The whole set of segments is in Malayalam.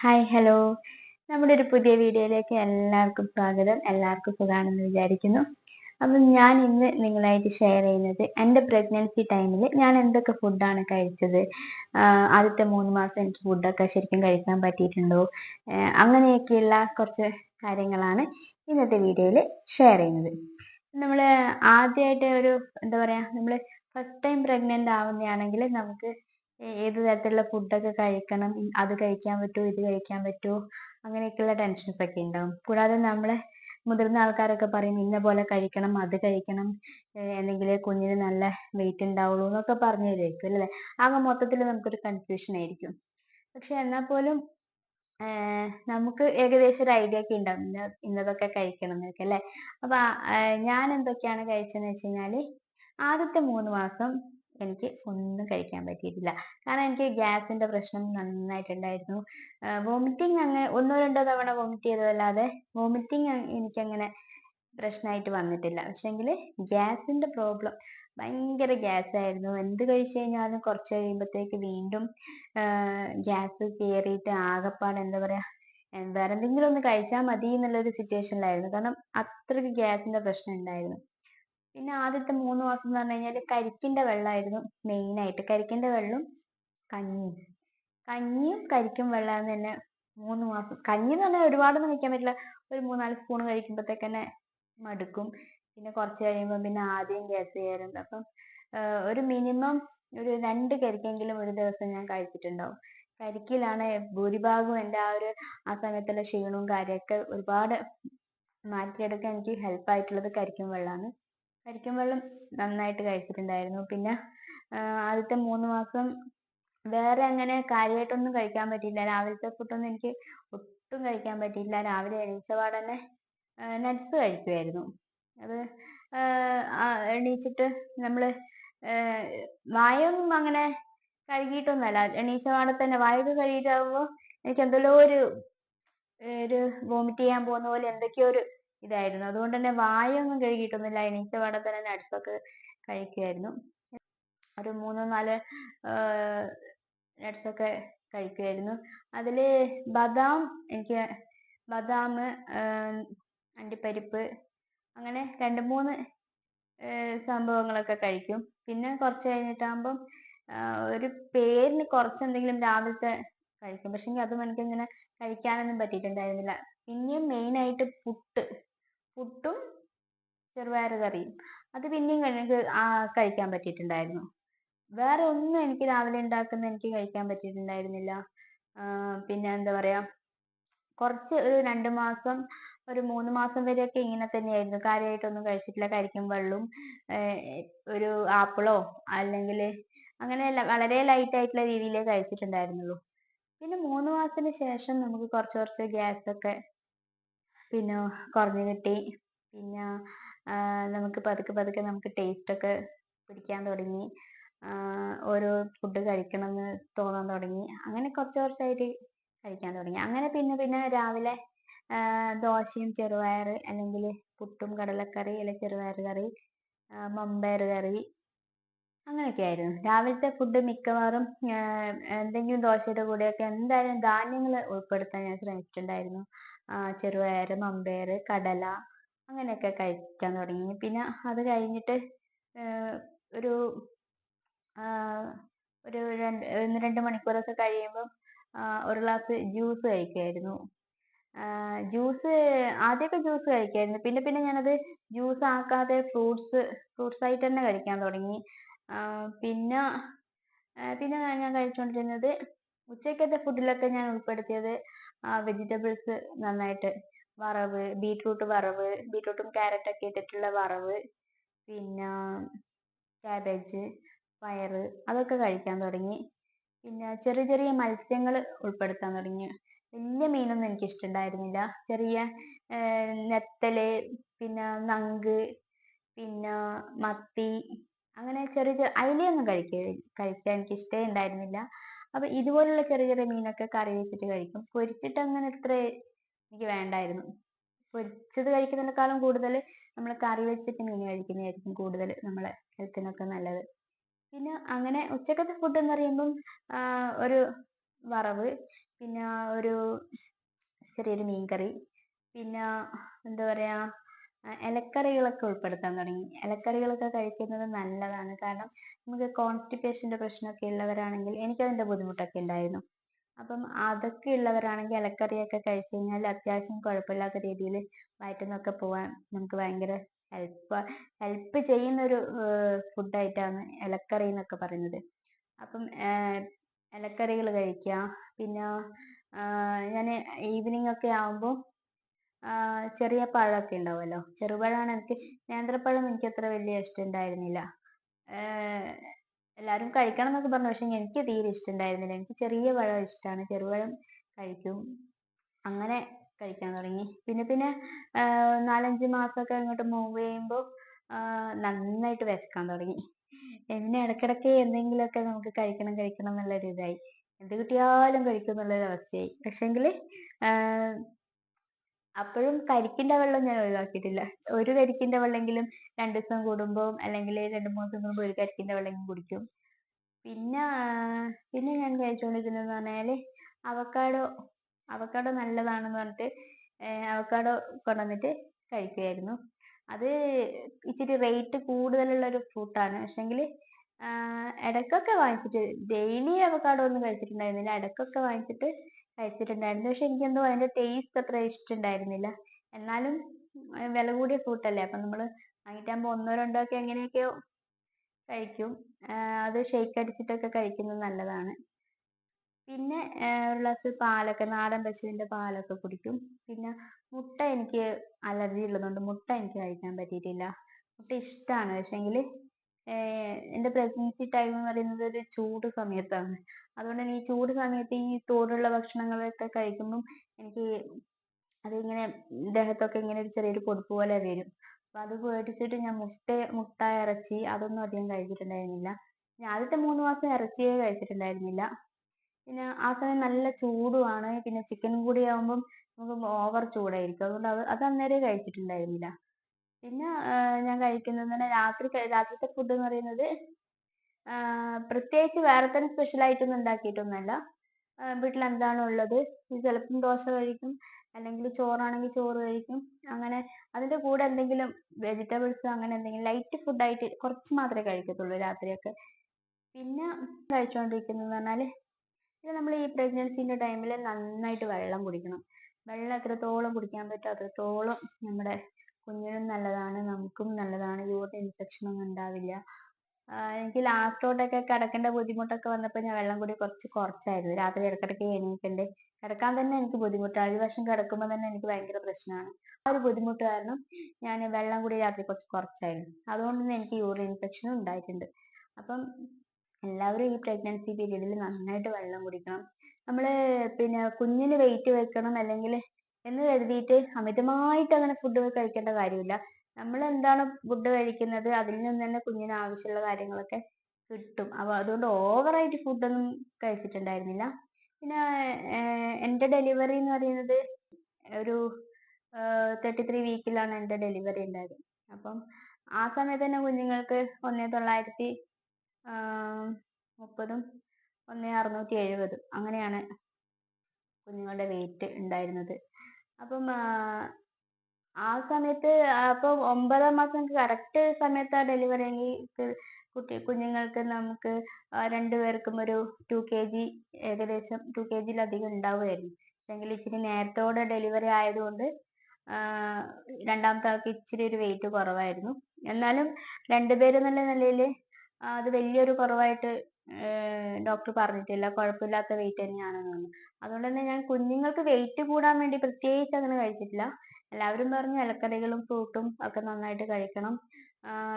ഹായ് ഹലോ നമ്മുടെ ഒരു പുതിയ വീഡിയോയിലേക്ക് എല്ലാവർക്കും സ്വാഗതം. എല്ലാവർക്കും സുഖമാണെന്ന് വിചാരിക്കുന്നു. അപ്പം ഞാൻ ഇന്ന് നിങ്ങളായിട്ട് ഷെയർ ചെയ്യുന്നത് എന്റെ പ്രഗ്നൻസി ടൈമിൽ ഞാൻ എന്തൊക്കെ ഫുഡാണ് കഴിച്ചത്? ആദ്യത്തെ മൂന്ന് മാസം എനിക്ക് ഫുഡൊക്കെ ശരിക്കും കഴിക്കാൻ പറ്റിയിട്ടുണ്ടോ? അങ്ങനെയൊക്കെയുള്ള കുറച്ച് കാര്യങ്ങളാണ് ഇന്നത്തെ വീഡിയോയിൽ ഷെയർ ചെയ്യുന്നത്. നമ്മൾ ആദ്യമായിട്ട് ഒരു എന്താ പറയുക നമ്മൾ ഫസ്റ്റ് ടൈം പ്രഗ്നന്റ് ആവുന്നതാണെങ്കിൽ നമുക്ക് ഏത് തരത്തിലുള്ള ഫുഡൊക്കെ കഴിക്കണം? അത് കഴിക്കാൻ പറ്റുമോ ഇത് കഴിക്കാൻ പറ്റുമോ അങ്ങനെയൊക്കെയുള്ള ടെൻഷൻസ് ഒക്കെ ഉണ്ടാവും. കൂടാതെ നമ്മളെ മുതിർന്ന ആൾക്കാരൊക്കെ പറയും ഇന്ന പോലെ കഴിക്കണം അത് കഴിക്കണം. എന്നെങ്കിലേ കുഞ്ഞിന് നല്ല weight ഉണ്ടാവുള്ളൂ എന്നൊക്കെ പറഞ്ഞു തരുമായിരിക്കും അല്ലേ? ആകെ മൊത്തത്തിൽ നമുക്കൊരു കൺഫ്യൂഷൻ ആയിരിക്കും. പക്ഷെ എന്നാൽ പോലും നമുക്ക് ഏകദേശം ഒരു ഐഡിയ ഒക്കെ ഉണ്ടാവും ഇന്ന ഇന്നതൊക്കെ കഴിക്കണം എന്നൊക്കെ അല്ലേ? അപ്പൊ ഞാൻ എന്തൊക്കെയാണ് കഴിച്ചതെന്ന് വെച്ച് കഴിഞ്ഞാൽ ആദ്യത്തെ മൂന്ന് മാസം എനിക്ക് ഒന്നും കഴിക്കാൻ പറ്റിയിട്ടില്ല. കാരണം എനിക്ക് ഗ്യാസിന്റെ പ്രശ്നം നന്നായിട്ടുണ്ടായിരുന്നു. വോമിറ്റിംഗ് അങ്ങനെ ഒന്നോ രണ്ടോ തവണ വോമിറ്റ് ചെയ്തതല്ലാതെ വോമിറ്റിംഗ് എനിക്കങ്ങനെ പ്രശ്നമായിട്ട് വന്നിട്ടില്ല. പക്ഷെങ്കിൽ ഗ്യാസിന്റെ പ്രോബ്ലം ഭയങ്കര ഗ്യാസ് ആയിരുന്നു എന്ത് കഴിച്ചു കഴിഞ്ഞാലും കുറച്ച് കഴിയുമ്പോഴത്തേക്ക് വീണ്ടും ഗ്യാസ് കയറിയിട്ട് ആകെപ്പാടെ എന്താ പറയാ വേറെ എന്തെങ്കിലും ഒന്ന് കഴിച്ചാൽ മതി എന്നുള്ളൊരു സിറ്റുവേഷനിലായിരുന്നു കാരണം അത്രയ്ക്ക് ഗ്യാസിന്റെ പ്രശ്നം ഉണ്ടായിരുന്നു. പിന്നെ ആദ്യത്തെ മൂന്ന് മാസം എന്ന് പറഞ്ഞു കഴിഞ്ഞാൽ കരിക്കിന്റെ വെള്ളമായിരുന്നു മെയിൻ ആയിട്ട്. കരിക്കിന്റെ വെള്ളവും കഞ്ഞിയും കഞ്ഞിയും കരിക്കും വെള്ളം തന്നെ മൂന്ന് മാസം. കഞ്ഞി എന്ന് പറഞ്ഞാൽ ഒരുപാടൊന്നും കഴിക്കാൻ പറ്റില്ല. ഒരു മൂന്നാൽ സ്പൂൺ കഴിക്കുമ്പോഴത്തേക്ക് തന്നെ മടുക്കും. പിന്നെ കുറച്ച് കഴിയുമ്പോൾ പിന്നെ ആദ്യം ഗ്യാസ് കയറും അപ്പം ഒരു മിനിമം ഒരു രണ്ട് കരിക്കെങ്കിലും ഒരു ദിവസം ഞാൻ കഴിച്ചിട്ടുണ്ടാവും. കരിക്കിലാണ് ഭൂരിഭാഗവും എന്റെ ആ ഒരു ആ സമയത്തുള്ള ക്ഷീണവും കാര്യമൊക്കെ ഒരുപാട് മാറ്റിയെടുക്കാൻ എനിക്ക് help ആയിട്ടുള്ളത് കരിക്കും വെള്ളമാണ് കരിക്കും വെള്ളം നന്നായിട്ട് കഴിച്ചിട്ടുണ്ടായിരുന്നു. പിന്നെ ആദ്യത്തെ മൂന്ന് മാസം വേറെ അങ്ങനെ കാര്യമായിട്ടൊന്നും കഴിക്കാൻ പറ്റിയില്ല. രാവിലത്തെ ഫുഡൊന്നും എനിക്ക് ഒട്ടും കഴിക്കാൻ പറ്റിയില്ല. രാവിലെ എണീച്ച തന്നെ നട്സ് കഴിക്കുമായിരുന്നു അത് എണീച്ചിട്ട് നമ്മൾ വായൊന്നും അങ്ങനെ കഴുകിയിട്ടൊന്നുമല്ല എണീച്ച പാടെ തന്നെ വായൊക്കെ കഴുകിയിട്ടാകുമ്പോൾ എനിക്ക് എന്തെല്ലോ ഒരു ഒരു വോമിറ്റ് ചെയ്യാൻ പോകുന്ന പോലെ എന്തൊക്കെയോ ഒരു ഇതായിരുന്നു. അതുകൊണ്ട് തന്നെ വായൊന്നും കഴുകിയിട്ടൊന്നുമില്ല. എണീച്ച പാടെ തന്നെ ഒക്കെ കഴിക്കുമായിരുന്നു ഒരു മൂന്ന് നാല് ഒക്കെ കഴിക്കുമായിരുന്നു അതിൽ ബദാം എനിക്ക് ബദാം അണ്ടിപ്പരിപ്പ് അങ്ങനെ രണ്ട് മൂന്ന് സംഭവങ്ങളൊക്കെ കഴിക്കും. പിന്നെ കുറച്ച് കഴിഞ്ഞിട്ടാകുമ്പം ഒരു പേരിന് കുറച്ച് എന്തെങ്കിലും രാവിലത്തെ കഴിക്കും. പക്ഷെ അതും എനിക്ക് ഇങ്ങനെ കഴിക്കാനൊന്നും പറ്റിയിട്ടുണ്ടായിരുന്നില്ല. പിന്നെ മെയിൻ ആയിട്ട് പുട്ട്. പുട്ടും ചെറുപയർ കറിയും. അത് പിന്നെയും എനിക്ക് കഴിക്കാൻ പറ്റിയിട്ടുണ്ടായിരുന്നു. വേറെ ഒന്നും എനിക്ക് രാവിലെ ഉണ്ടാക്കുന്ന എനിക്ക് കഴിക്കാൻ പറ്റിയിട്ടുണ്ടായിരുന്നില്ല. പിന്നെ എന്താ പറയാ കുറച്ച് ഒരു രണ്ട് മാസം ഒരു മൂന്ന് മാസം വരെയൊക്കെ ഇങ്ങനെ തന്നെയായിരുന്നു. കാര്യമായിട്ടൊന്നും കഴിച്ചിട്ടില്ല. കരിക്കും വെള്ളവും ഒരു ആപ്പിളോ അല്ലെങ്കിൽ അങ്ങനെ വളരെ ലൈറ്റ് ആയിട്ടുള്ള രീതിയിലേ കഴിച്ചിട്ടുണ്ടായിരുന്നുള്ളൂ. പിന്നെ മൂന്ന് മാസത്തിന് ശേഷം നമുക്ക് കുറച്ച് കുറച്ച് ഗ്യാസ് ഒക്കെ പിന്നെ കുറഞ്ഞു കിട്ടി. പിന്നെ നമുക്ക് പതുക്കെ പതുക്കെ നമുക്ക് ടേസ്റ്റ് ഒക്കെ പിടിക്കാൻ തുടങ്ങി. ഓരോ ഫുഡ് കഴിക്കണം എന്ന് തോന്നാൻ തുടങ്ങി. അങ്ങനെ കുറച്ച് കുറച്ചായിട്ട് കഴിക്കാൻ തുടങ്ങി. അങ്ങനെ പിന്നെ പിന്നെ രാവിലെ ദോശയും ചെറുപയർ അല്ലെങ്കിൽ പുട്ടും കടലക്കറി അല്ലെങ്കിൽ ചെറുപയർ കറി മമ്പയർ കറി അങ്ങനെയൊക്കെ ആയിരുന്നു. രാവിലത്തെ ഫുഡ് മിക്കവാറും എന്തെങ്കിലും ദോശയുടെ കൂടെയൊക്കെ എന്തായാലും ധാന്യങ്ങൾ ഉൾപ്പെടുത്താൻ ഞാൻ ശ്രമിച്ചിട്ടുണ്ടായിരുന്നു. ചെറുപയർ മമ്പയർ കടല അങ്ങനെയൊക്കെ കഴിക്കാൻ തുടങ്ങി. പിന്നെ അത് കഴിഞ്ഞിട്ട് ഒരു ഒരു രണ്ട് ഒന്ന് രണ്ട് മണിക്കൂറൊക്കെ കഴിയുമ്പം ഒരു ഗ്ലാസ് ജ്യൂസ് കഴിക്കുമായിരുന്നു ജ്യൂസ് ആദ്യമൊക്കെ ജ്യൂസ് കഴിക്കുമായിരുന്നു പിന്നെ പിന്നെ ഞാനത് ജ്യൂസ് ആക്കാതെ ഫ്രൂട്ട്സ് ഫ്രൂട്ട്സ് ആയിട്ട് തന്നെ കഴിക്കാൻ തുടങ്ങി. പിന്നെ പിന്നെ ഞാൻ കഴിച്ചുകൊണ്ടിരുന്നത് ഉച്ചക്കത്തെ ഫുഡിലൊക്കെ ഞാൻ ഉൾപ്പെടുത്തിയത് വെജിറ്റബിൾസ് നന്നായിട്ട് വറവ് ബീറ്റ്റൂട്ട് വറവ് ബീറ്റ്റൂട്ടും ക്യാരറ്റൊക്കെ ഇട്ടിട്ടുള്ള വറവ് പിന്നെ ക്യാബേജ് പയർ അതൊക്കെ കഴിക്കാൻ തുടങ്ങി. പിന്നെ ചെറിയ ചെറിയ മത്സ്യങ്ങൾ ഉൾപ്പെടുത്താൻ തുടങ്ങി. വലിയ മീനൊന്നും എനിക്ക് ഇഷ്ടമുണ്ടായിരുന്നില്ല. ചെറിയ നെത്തൽ പിന്നെ നങ്ക് പിന്നെ മത്തി അങ്ങനെ ചെറിയ ചെറിയ അയിലയൊന്നും കഴിക്ക കഴിക്കാൻ എനിക്ക് ഇഷ്ടമേ ഉണ്ടായിരുന്നില്ല. അപ്പൊ ഇതുപോലുള്ള ചെറിയ ചെറിയ മീനൊക്കെ കറി വെച്ചിട്ട് കഴിക്കും. പൊരിച്ചിട്ട് അങ്ങനെ അത്ര എനിക്ക് വേണ്ടായിരുന്നു. പൊരിച്ചത് കഴിക്കുന്നതിനേക്കാളും കൂടുതൽ നമ്മൾ കറി വെച്ചിട്ട് മീൻ കഴിക്കുന്നതായിരിക്കും കൂടുതൽ നമ്മളെ ഹെൽത്തിനൊക്കെ നല്ലത്. പിന്നെ അങ്ങനെ ഉച്ചക്കത്തെ ഫുഡ് എന്ന് പറയുമ്പം ഒരു വറവ് പിന്നെ ഒരു ചെറിയൊരു മീൻകറി പിന്നെ എന്താ പറയാ ഇലക്കറികളൊക്കെ ഉൾപ്പെടുത്താൻ തുടങ്ങി. ഇലക്കറികളൊക്കെ കഴിക്കുന്നത് നല്ലതാണ്. കാരണം നമുക്ക് കോൺസ്റ്റിപ്പേഷന്റെ പ്രശ്നമൊക്കെ ഉള്ളവരാണെങ്കിൽ എനിക്കതിന്റെ ബുദ്ധിമുട്ടൊക്കെ ഉണ്ടായിരുന്നു. അപ്പം അതൊക്കെ ഉള്ളവരാണെങ്കിൽ ഇലക്കറിയൊക്കെ കഴിച്ചു കഴിഞ്ഞാൽ അത്യാവശ്യം കുഴപ്പമില്ലാത്ത രീതിയിൽ വയറ്റിൽ പോവാൻ നമുക്ക് ഭയങ്കര ഹെൽപ്പ് ഹെൽപ്പ് ചെയ്യുന്ന ഒരു ഫുഡായിട്ടാണ് ഇലക്കറി എന്നൊക്കെ പറയുന്നത്. അപ്പം ഇലക്കറികൾ കഴിക്കുക. പിന്നെ ഞാൻ ഈവനിങ് ഒക്കെ ആകുമ്പോൾ ചെറിയ പഴമൊക്കെ ഉണ്ടാവുമല്ലോ? ചെറുപഴമാണ് എനിക്ക് നേന്ത്രപ്പഴം എനിക്ക് അത്ര വലിയ ഇഷ്ടം ഉണ്ടായിരുന്നില്ല. എല്ലാവരും കഴിക്കണം എന്നൊക്കെ പറഞ്ഞു പക്ഷെ എനിക്ക് തീരെ ഇഷ്ടമുണ്ടായിരുന്നില്ല എനിക്ക് ചെറിയ പഴം ഇഷ്ടമാണ്. ചെറുപഴം കഴിക്കും. അങ്ങനെ കഴിക്കാൻ തുടങ്ങി. പിന്നെ പിന്നെ നാലഞ്ച് മാസമൊക്കെ അങ്ങോട്ട് മൂവ് ചെയ്യുമ്പോൾ നന്നായിട്ട് വിശക്കാൻ തുടങ്ങി. പിന്നെ ഇടയ്ക്കിടയ്ക്ക് എന്തെങ്കിലുമൊക്കെ നമുക്ക് കഴിക്കണം കഴിക്കണം എന്നുള്ളൊരു ഇതായി എന്ത് കിട്ടിയാലും കഴിക്കും എന്നുള്ളൊരു അവസ്ഥയായി പക്ഷെങ്കിൽ അപ്പോഴും കരിക്കിന്റെ വെള്ളം ഞാൻ ഒഴിവാക്കിയിട്ടില്ല. ഒരു കരിക്കിന്റെ വെള്ളമെങ്കിലും രണ്ടു ദിവസം കൂടുമ്പോൾ അല്ലെങ്കിൽ രണ്ട് മൂന്ന് ദിവസം കൂടുമ്പോൾ ഒരു കരിക്കിന്റെ വെള്ളം കുടിക്കും. പിന്നെ പിന്നെ ഞാൻ കഴിച്ചുകൊണ്ടിരിക്കുന്നതെന്ന് പറഞ്ഞാൽ അവക്കാഡോ അവക്കാഡോ നല്ലതാണെന്ന് പറഞ്ഞിട്ട് അവക്കാഡോ കൊണ്ടുവന്നിട്ട് കഴിക്കുമായിരുന്നു അത് ഇച്ചിരി റേറ്റ് കൂടുതലുള്ള ഒരു ഫ്രൂട്ടാണ് പക്ഷെങ്കിൽ ഇടക്കൊക്കെ വാങ്ങിച്ചിട്ട് ഡെയിലി അവക്കാഡോ ഒന്നും കഴിച്ചിട്ടുണ്ടായിരുന്നില്ല. ഇടക്കൊക്കെ വാങ്ങിച്ചിട്ട് കഴിച്ചിട്ടുണ്ടായിരുന്നു. പക്ഷെ എനിക്കെന്തോ അതിന്റെ ടേസ്റ്റ് അത്ര ഇഷ്ടമുണ്ടായിരുന്നില്ല എന്നാലും വില കൂടിയ ഫ്രൂട്ടല്ലേ അപ്പൊ നമ്മൾ വാങ്ങിയിട്ടാകുമ്പോൾ ഒന്നോ രണ്ടോ ഒക്കെ എങ്ങനെയൊക്കെയോ കഴിക്കും. അത് ഷെയ്ക്ക് അടിച്ചിട്ടൊക്കെ കഴിക്കുന്നത് നല്ലതാണ്. പിന്നെ ഒരു ഗ്ലാസ് പാലൊക്കെ നാടൻ പശുവിന്റെ പാലൊക്കെ കുടിക്കും. പിന്നെ മുട്ട എനിക്ക് അലർജി ഉള്ളതുകൊണ്ട് മുട്ട എനിക്ക് കഴിക്കാൻ പറ്റിയിട്ടില്ല. മുട്ട ഇഷ്ടമാണ് പക്ഷെങ്കിൽ എന്റെ പ്രഗ്നൻസി ടൈം എന്ന് പറയുന്നത് ഒരു ചൂട് സമയത്താണ്. അതുകൊണ്ട് തന്നെ ഈ ചൂട് സമയത്ത് ഈ തോടുള്ള ഭക്ഷണങ്ങളൊക്കെ കഴിക്കുമ്പം എനിക്ക് അതിങ്ങനെ ദേഹത്തൊക്കെ ഇങ്ങനെ ഒരു ചെറിയൊരു പൊടുപ്പ് പോലെ വരും. അപ്പൊ അത് പേടിച്ചിട്ട് ഞാൻ മുട്ട മുട്ട ഇറച്ചി അതൊന്നും അധികം കഴിച്ചിട്ടുണ്ടായിരുന്നില്ല. ഞാൻ ആദ്യത്തെ മൂന്ന് മാസം ഇറച്ചിയേ കഴിച്ചിട്ടുണ്ടായിരുന്നില്ല. പിന്നെ ആ സമയം നല്ല ചൂടുമാണ്. പിന്നെ ചിക്കനും കൂടി ആവുമ്പം നമുക്ക് ഓവർ ചൂടായിരിക്കും. അതുകൊണ്ട് അത് അത് കഴിച്ചിട്ടുണ്ടായിരുന്നില്ല. പിന്നെ ഞാൻ കഴിക്കുന്നത് രാത്രി രാത്രിത്തെ ഫുഡ് എന്ന് പറയുന്നത് പ്രത്യേകിച്ച് വേറെ തന്നെ സ്പെഷ്യൽ ആയിട്ടൊന്നും ഉണ്ടാക്കിയിട്ടൊന്നുമല്ല. വീട്ടിൽ എന്താണോ ഉള്ളത്? ചിലപ്പം ദോശ കഴിക്കും അല്ലെങ്കിൽ ചോറാണെങ്കിൽ ചോറ് കഴിക്കും. അങ്ങനെ അതിന്റെ കൂടെ എന്തെങ്കിലും വെജിറ്റബിൾസ് അങ്ങനെ എന്തെങ്കിലും ലൈറ്റ് ഫുഡ് ആയിട്ട് കുറച്ച് മാത്രമേ കഴിക്കത്തുള്ളൂ രാത്രിയൊക്കെ. പിന്നെ കഴിച്ചുകൊണ്ടിരിക്കുന്നത് പറഞ്ഞാൽ പിന്നെ നമ്മൾ ഈ പ്രഗ്നൻസിന്റെ ടൈമിൽ നന്നായിട്ട് വെള്ളം കുടിക്കണം. വെള്ളം എത്രത്തോളം കുടിക്കാൻ പറ്റും അത്രത്തോളം നമ്മുടെ കുഞ്ഞിനും നല്ലതാണ് നമുക്കും നല്ലതാണ് യൂറിൻ ഇൻഫെക്ഷൻ ഒന്നും ഉണ്ടാവില്ല. എനിക്ക് ലാസ്റ്റോട്ടൊക്കെ കിടക്കേണ്ട ബുദ്ധിമുട്ടൊക്കെ വന്നപ്പോൾ ഞാൻ വെള്ളം കൂടി കുറച്ച് കുറച്ചായിരുന്നു. രാത്രി ഇടക്കിടക്ക് എണീക്കണ്ടേ? കിടക്കാൻ തന്നെ എനിക്ക് ബുദ്ധിമുട്ടാണ് വശം കിടക്കുമ്പോൾ തന്നെ എനിക്ക് ഭയങ്കര പ്രശ്നമാണ്. ആ ഒരു ബുദ്ധിമുട്ട് കാരണം ഞാൻ വെള്ളം കൂടി രാത്രി കുറച്ച് കുറച്ചായിരുന്നു. അതുകൊണ്ട് തന്നെ എനിക്ക് യൂറിൻ ഇൻഫെക്ഷനും ഉണ്ടായിട്ടുണ്ട്. അപ്പം എല്ലാവരും ഈ pregnancy period ൽ നന്നായിട്ട് വെള്ളം കുടിക്കണം. നമ്മൾ പിന്നെ കുഞ്ഞിന് വെയിറ്റ് വെക്കണം അല്ലെങ്കിൽ എന്ന് കരുതിയിട്ട് അമിതമായിട്ട് അങ്ങനെ ഫുഡ് കഴിക്കേണ്ട കാര്യമില്ല. നമ്മൾ എന്താണ് ഫുഡ് കഴിക്കുന്നത്? അതിൽ നിന്ന് തന്നെ കുഞ്ഞിന് ആവശ്യമുള്ള കാര്യങ്ങളൊക്കെ കിട്ടും. അപ്പൊ അതുകൊണ്ട് ഓവറായിട്ട് ഫുഡൊന്നും കഴിച്ചിട്ടുണ്ടായിരുന്നില്ല. പിന്നെ എന്റെ ഡെലിവറി എന്ന് പറയുന്നത് ഒരു തേർട്ടി ത്രീ വീക്കിലാണ് എന്റെ ഡെലിവറി ഉണ്ടായത്. അപ്പം ആ സമയത്ത് തന്നെ കുഞ്ഞുങ്ങൾക്ക് ഒന്നേ തൊള്ളായിരത്തി മുപ്പതും ഒന്നേ അറുന്നൂറ്റി എഴുപതും അങ്ങനെയാണ് കുഞ്ഞുങ്ങളുടെ വെയിറ്റ് ഉണ്ടായിരുന്നത്. അപ്പം ആ സമയത്ത് അപ്പൊ ഒമ്പതാം മാസം കറക്റ്റ് സമയത്ത് ആ ഡെലിവറി എങ്കിൽ കുട്ടി കുഞ്ഞുങ്ങൾക്ക് നമുക്ക് രണ്ടുപേർക്കും ഒരു ടു കെ ജി ഏകദേശം ടു കെ ജിയിലധികം ഉണ്ടാവുമായിരുന്നു. പക്ഷെങ്കിൽ ഇച്ചിരി നേരത്തോടെ ഡെലിവറി ആയതുകൊണ്ട് രണ്ടാമത്തെ ആൾക്ക് ഇച്ചിരി ഒരു വെയിറ്റ് കുറവായിരുന്നു. എന്നാലും രണ്ടുപേരെന്നുള്ള നിലയിൽ അത് വലിയൊരു കുറവായിട്ട് ഡോക്ടർ പറഞ്ഞിട്ടില്ല. കുഴപ്പമില്ലാത്ത വെയിറ്റ് തന്നെയാണെന്ന് പറഞ്ഞു അതുകൊണ്ട് തന്നെ ഞാൻ കുഞ്ഞുങ്ങൾക്ക് വെയിറ്റ് കൂടാൻ വേണ്ടി പ്രത്യേകിച്ച് അങ്ങനെ കഴിച്ചിട്ടില്ല. എല്ലാവരും പറഞ്ഞു ഇലക്കറികളും ഫ്രൂട്ടും ഒക്കെ നന്നായിട്ട് കഴിക്കണം.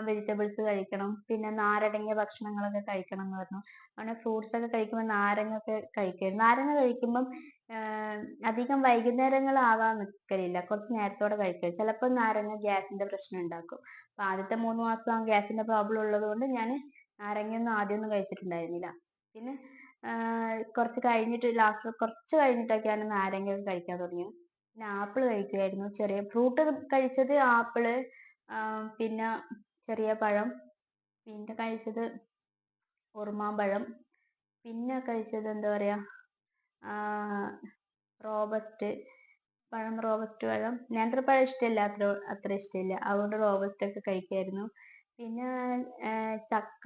വെജിറ്റബിൾസ് കഴിക്കണം. പിന്നെ നാരടങ്ങിയ ഭക്ഷണങ്ങളൊക്കെ കഴിക്കണം എന്ന് പറഞ്ഞു. അങ്ങനെ ഫ്രൂട്ട്സ് ഒക്കെ കഴിക്കുമ്പോൾ നാരങ്ങ ഒക്കെ കഴിക്കും നാരങ്ങ കഴിക്കുമ്പം അധികം വൈകുന്നേരങ്ങൾ ആവാൻ കുറച്ച് നേരത്തോടെ കഴിക്കും ചിലപ്പോൾ നാരങ്ങ ഗ്യാസിന്റെ പ്രശ്നം ഉണ്ടാക്കും. ആദ്യത്തെ മൂന്ന് മാസം ഗ്യാസിന്റെ പ്രോബ്ലം ഉള്ളത് കൊണ്ട് ഞാൻ നാരങ്ങയൊന്നും ആദ്യമൊന്നും കഴിച്ചിട്ടുണ്ടായിരുന്നില്ല. പിന്നെ കുറച്ച് കഴിഞ്ഞിട്ട് ലാസ്റ്റ് കുറച്ച് കഴിഞ്ഞിട്ടൊക്കെയാണ് നാരങ്ങ കഴിക്കാൻ തുടങ്ങിയത്. പിന്നെ ആപ്പിൾ കഴിക്കുമായിരുന്നു. ചെറിയ ഫ്രൂട്ട് കഴിച്ചത് ആപ്പിൾ പിന്നെ ചെറിയ പഴം പിന്നെ കഴിച്ചത് ഉറുമാമ്പഴം പിന്നെ കഴിച്ചത് എന്താ പറയാ റോബസ്റ്റ് പഴം റോബസ്റ്റ് പഴം. നേന്ത്രപ്പഴം ഇഷ്ടമില്ല അത്ര അത്ര ഇഷ്ടമില്ല. അതുകൊണ്ട് റോബസ്റ്റ് ഒക്കെ കഴിക്കുമായിരുന്നു. പിന്നെ ചക്ക.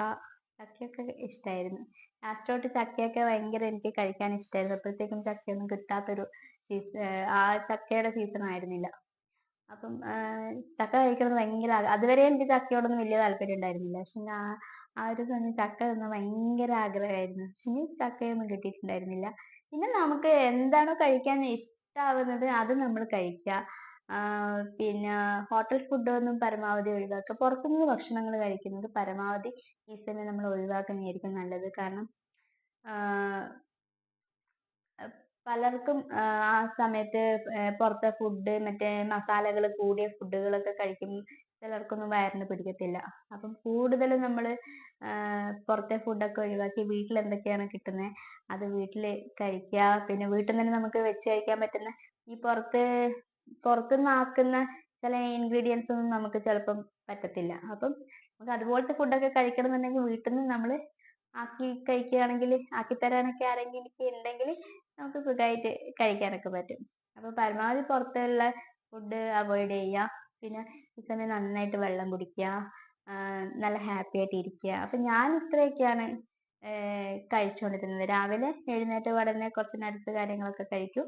ചക്കയൊക്കെ ഇഷ്ടമായിരുന്നു തൊട്ട് ചക്കയൊക്കെ ഭയങ്കര എനിക്ക് കഴിക്കാൻ ഇഷ്ടമായിരുന്നു അപ്പോഴത്തേക്കും ചക്കയൊന്നും കിട്ടാത്തൊരു ആ ചക്കയുടെ സീസൺ ആയിരുന്നില്ല അപ്പം ചക്ക കഴിക്കുന്നത് ഭയങ്കര അതുവരെ എനിക്ക് ചക്കയോടൊന്നും വലിയ താല്പര്യം ഉണ്ടായിരുന്നില്ല. പക്ഷെ ആ ഒരു സമയം ചക്ക തിന്നാൻ ഭയങ്കര ആഗ്രഹമായിരുന്നു. പിന്നെ ചക്കയൊന്നും കിട്ടിയിട്ടുണ്ടായിരുന്നില്ല. പിന്നെ നമുക്ക് എന്താണോ കഴിക്കാൻ ഇഷ്ടമാവുന്നത് അത് നമ്മൾ കഴിക്കുക. പിന്നെ ഹോട്ടൽ ഫുഡൊന്നും പരമാവധി ഒഴിവാക്കുക. പുറത്തുനിന്ന് ഭക്ഷണങ്ങൾ കഴിക്കുന്നത് പരമാവധി ഈ സമയം നമ്മൾ ഒഴിവാക്കുന്നതായിരിക്കും നല്ലത്. കാരണം പലർക്കും ആ സമയത്ത് പുറത്തെ ഫുഡ് മറ്റേ മസാലകൾ കൂടിയ ഫുഡുകളൊക്കെ കഴിക്കും ചിലർക്കൊന്നും വയറിന് പിടിക്കത്തില്ല. അപ്പം കൂടുതലും നമ്മൾ പുറത്തെ ഫുഡൊക്കെ ഒഴിവാക്കി വീട്ടിൽ എന്തൊക്കെയാണ് കിട്ടുന്നത് അത് വീട്ടിൽ കഴിക്കുക. പിന്നെ വീട്ടിൽ തന്നെ നമുക്ക് വെച്ച് കഴിക്കാൻ പറ്റുന്ന ഈ പുറത്ത് പുറത്തുനിന്ന് ആക്കുന്ന ചില ഇൻഗ്രീഡിയൻസ് ഒന്നും നമുക്ക് ചിലപ്പം പറ്റത്തില്ല. അപ്പം നമുക്ക് അതുപോലത്തെ ഫുഡൊക്കെ കഴിക്കണം എന്നുണ്ടെങ്കിൽ വീട്ടിൽ നിന്ന് നമ്മൾ ആക്കി കഴിക്കുകയാണെങ്കിൽ ആക്കി തരാനൊക്കെ ആരെങ്കിലും ഉണ്ടെങ്കിൽ നമുക്ക് സുഖമായിട്ട് കഴിക്കാനൊക്കെ പറ്റും. അപ്പൊ പരമാവധി പുറത്തുള്ള ഫുഡ് അവോയ്ഡ് ചെയ്യുക. പിന്നെ ഈ സമയം നന്നായിട്ട് വെള്ളം കുടിക്കുക. നല്ല ഹാപ്പി ആയിട്ട് ഇരിക്കുക. അപ്പൊ ഞാൻ ഇത്രയൊക്കെയാണ് കഴിച്ചുകൊണ്ടിരുന്നത്. രാവിലെ എഴുന്നേറ്റ ഉടനെ കുറച്ച് nuts കാര്യങ്ങളൊക്കെ കഴിക്കും.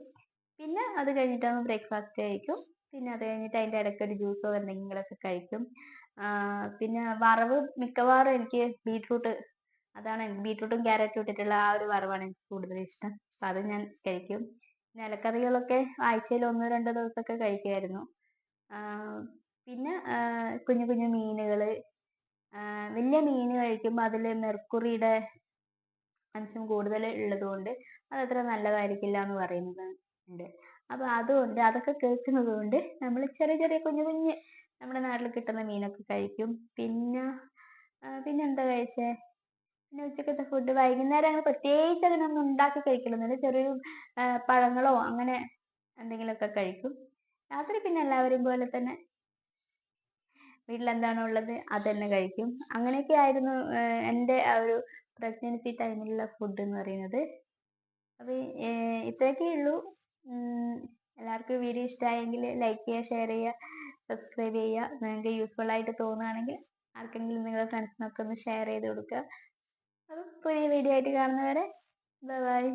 പിന്നെ അത് കഴിഞ്ഞിട്ടാണ് ബ്രേക്ക്ഫാസ്റ്റ് കഴിക്കും. പിന്നെ അത് കഴിഞ്ഞിട്ട് അതിന്റെ ഇടയ്ക്ക് ഒരു ജ്യൂസോ എന്തെങ്കിലുമൊക്കെ കഴിക്കും. പിന്നെ വറവ് മിക്കവാറും എനിക്ക് ബീട്രൂട്ട് അതാണ് ബീട്രൂട്ടും ക്യാരറ്റും ഇട്ടിട്ടുള്ള ആ ഒരു വറവാണ് എനിക്ക് കൂടുതൽ ഇഷ്ടം. അപ്പൊ അത് ഞാൻ കഴിക്കും. നിലക്കറികളൊക്കെ ആഴ്ചയിൽ ഒന്നോ രണ്ടോ ദിവസമൊക്കെ കഴിക്കുമായിരുന്നു. പിന്നെ കുഞ്ഞു കുഞ്ഞു മീനുകൾ വലിയ മീൻ കഴിക്കുമ്പോൾ അതിൽ മെർക്കുറിയുടെ അംശം കൂടുതൽ ഉള്ളതുകൊണ്ട് അത് അത്ര നല്ലതായിരിക്കില്ല എന്ന് പറയുന്നത്. ഉണ്ട്. അപ്പൊ അതുകൊണ്ട് അതൊക്കെ കേൾക്കുന്നത് കൊണ്ട് നമ്മൾ ചെറിയ ചെറിയ കുഞ്ഞു കുഞ്ഞു നമ്മുടെ നാട്ടിൽ കിട്ടുന്ന മീനൊക്കെ കഴിക്കും. പിന്നെ പിന്നെ എന്താ കഴിച്ചേ? പിന്നെ ഉച്ചക്കത്തെ ഫുഡ് വൈകുന്നേരം അങ്ങനെ പ്രത്യേകിച്ച് അതിനൊന്നും ഉണ്ടാക്കി കഴിക്കലൊന്നുമില്ല. ചെറിയ പഴങ്ങളോ അങ്ങനെ എന്തെങ്കിലുമൊക്കെ കഴിക്കും. രാത്രി പിന്നെ എല്ലാവരും പോലെ തന്നെ വീട്ടിൽ ഉള്ളത് അത് തന്നെ കഴിക്കും. അങ്ങനെയൊക്കെ ആയിരുന്നു എന്റെ ആ ഒരു പ്രഗ്നൻസി ടൈമിലുള്ള ഫുഡ് എന്ന് പറയുന്നത്. അപ്പൊ ഇത്രയൊക്കെ ഉള്ളൂ. എല്ലാവർക്കും വീഡിയോ ഇഷ്ടമായെങ്കിൽ ലൈക്ക് ചെയ്യുക ഷെയർ ചെയ്യുക സബ്സ്ക്രൈബ് ചെയ്യുക. നിങ്ങൾക്ക് യൂസ്ഫുൾ ആയിട്ട് തോന്നുകയാണെങ്കിൽ ആർക്കെങ്കിലും നിങ്ങളുടെ ഫ്രണ്ട്സിനൊക്കെ ഒന്ന് ഷെയർ ചെയ്ത് കൊടുക്കുക. അപ്പം പുതിയ വീഡിയോ ആയിട്ട് കാണുന്നവരെ ബൈ